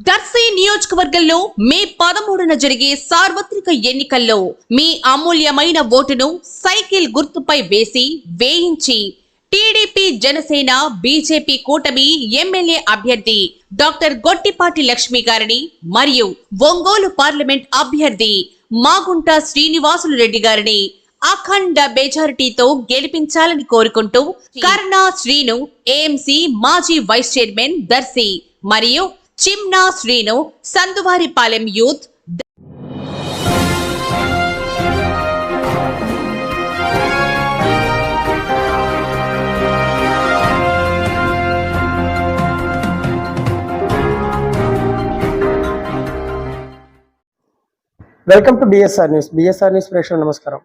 దర్శి నియోజకవర్గంలో మే పదమూడున జరిగే సార్వత్రిక ఎన్నికల్లో మీ అమూల్యమైన ఓటును సైకిల్ గుర్తుపై వేసి వేయించి టీడీపీ జనసేన బీజేపీ కూటమి ఎమ్మెల్యే అభ్యర్థి డాక్టర్ గొట్టిపాటి లక్ష్మి గారిని మరియు ఒంగోలు పార్లమెంట్ అభ్యర్థి మాగుంట శ్రీనివాసులు రెడ్డి గారిని అఖండ మెజారిటీతో గెలిపించాలని కోరుకుంటూ కర్ణా శ్రీను ఏఎంసీ మాజీ వైస్ చైర్మన్ దర్శి మరియు Chimna Srinu Sanduvaripalem youth welcome to BSR news BSR news ప్రేక్షకులు నమస్కారం.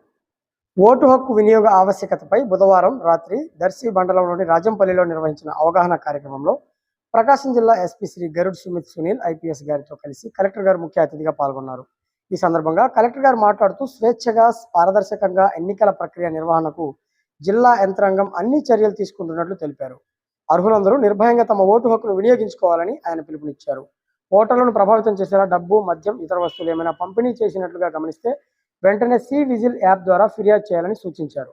ఓటు హక్కు వినియోగ ఆవశ్యకతపై బుధవారం రాత్రి దర్శి మండలంలోని రాజంపల్లిలో నిర్వహించిన అవగాహన కార్యక్రమంలో ప్రకాశం జిల్లా ఎస్పీ శ్రీ గరుడ్ సుమిత్ సునీల్ ఐపీఎస్ గారితో కలిసి కలెక్టర్ గారు ముఖ్య అతిథిగా పాల్గొన్నారు. ఈ సందర్భంగా కలెక్టర్ గారు మాట్లాడుతూ స్వేచ్ఛగా పారదర్శకంగా ఎన్నికల ప్రక్రియ నిర్వహణకు జిల్లా యంత్రాంగం అన్ని చర్యలు తీసుకుంటున్నట్లు తెలిపారు. అర్హులందరూ నిర్భయంగా తమ ఓటు హక్కును వినియోగించుకోవాలని ఆయన పిలుపునిచ్చారు. ఓటర్లను ప్రభావితం చేసేలా డబ్బు మద్యం ఇతర వస్తువులు ఏమైనా పంపిణీ చేసినట్లుగా గమనిస్తే వెంటనే సి విజిల్ యాప్ ద్వారా ఫిర్యాదు చేయాలని సూచించారు.